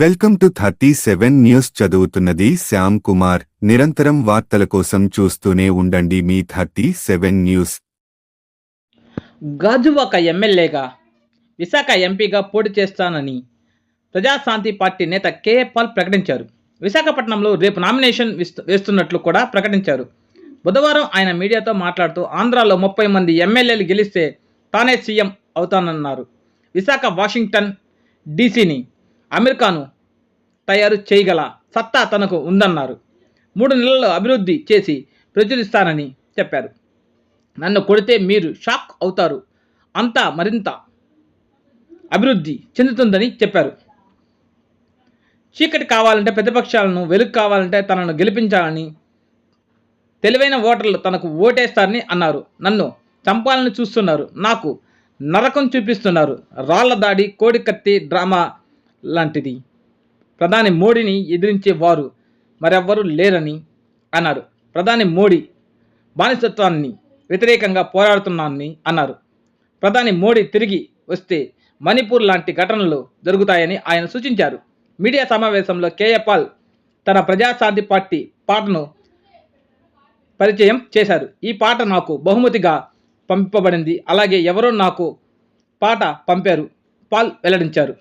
Welcome to thirty seven news చదువుతున్నది శ్యామ్ కుమార్. నిరంతరం వార్తల కోసం చూస్తూనే ఉండండి మీ థర్టీ సెవెన్ న్యూస్. గాజువాక ఎమ్మెల్యేగా విశాఖ ఎంపీగా పోటీ చేస్తానని ప్రజాశాంతి పార్టీ నేత కేఏ పాల్ ప్రకటించారు. విశాఖపట్నంలో రేపు నామినేషన్ వేస్తున్నట్లు కూడా ప్రకటించారు. బుధవారం ఆయన మీడియాతో మాట్లాడుతూ ఆంధ్రాలో ముప్పై మంది ఎమ్మెల్యేలు గెలిస్తే తానే సీఎం అవుతానన్నారు. విశాఖ వాషింగ్టన్ డీసీని అమెరికాను తయారు చేయగల సత్తా తనకు ఉందన్నారు. మూడు నెలల్లో అభివృద్ధి చేసి ప్రచురిస్తానని చెప్పారు. నన్ను కొడితే మీరు షాక్ అవుతారు. అంతా మరింత అభివృద్ధి చెందుతుందని చెప్పారు. చీకటి కావాలంటే ప్రతిపక్షాలను వెలుగు కావాలంటే తనను గెలిపించాలని తెలివైన ఓటర్లు తనకు ఓటేస్తారని అన్నారు. నన్ను చంపాలని చూస్తున్నారు. నాకు నరకం చూపిస్తున్నారు. రాళ్ళ దాడి కోడికత్తి డ్రామా లాంటిది. ప్రధాని మోడీని ఎదిరించే వారు మరెవ్వరూ లేరని అన్నారు. ప్రధాని మోడీ బానిసత్వాన్ని వ్యతిరేకంగా పోరాడుతున్నానని అన్నారు. ప్రధాని మోడీ తిరిగి వస్తే మణిపూర్ లాంటి ఘటనలు జరుగుతాయని ఆయన సూచించారు. మీడియా సమావేశంలో కేఏ పాల్ తన ప్రజాశాంతి పార్టీ పాటను పరిచయం చేశారు. ఈ పాట నాకు బహుమతిగా పంపబడింది. అలాగే ఎవరో నాకు పాట పంపారు. పాల్ వెల్లడించారు.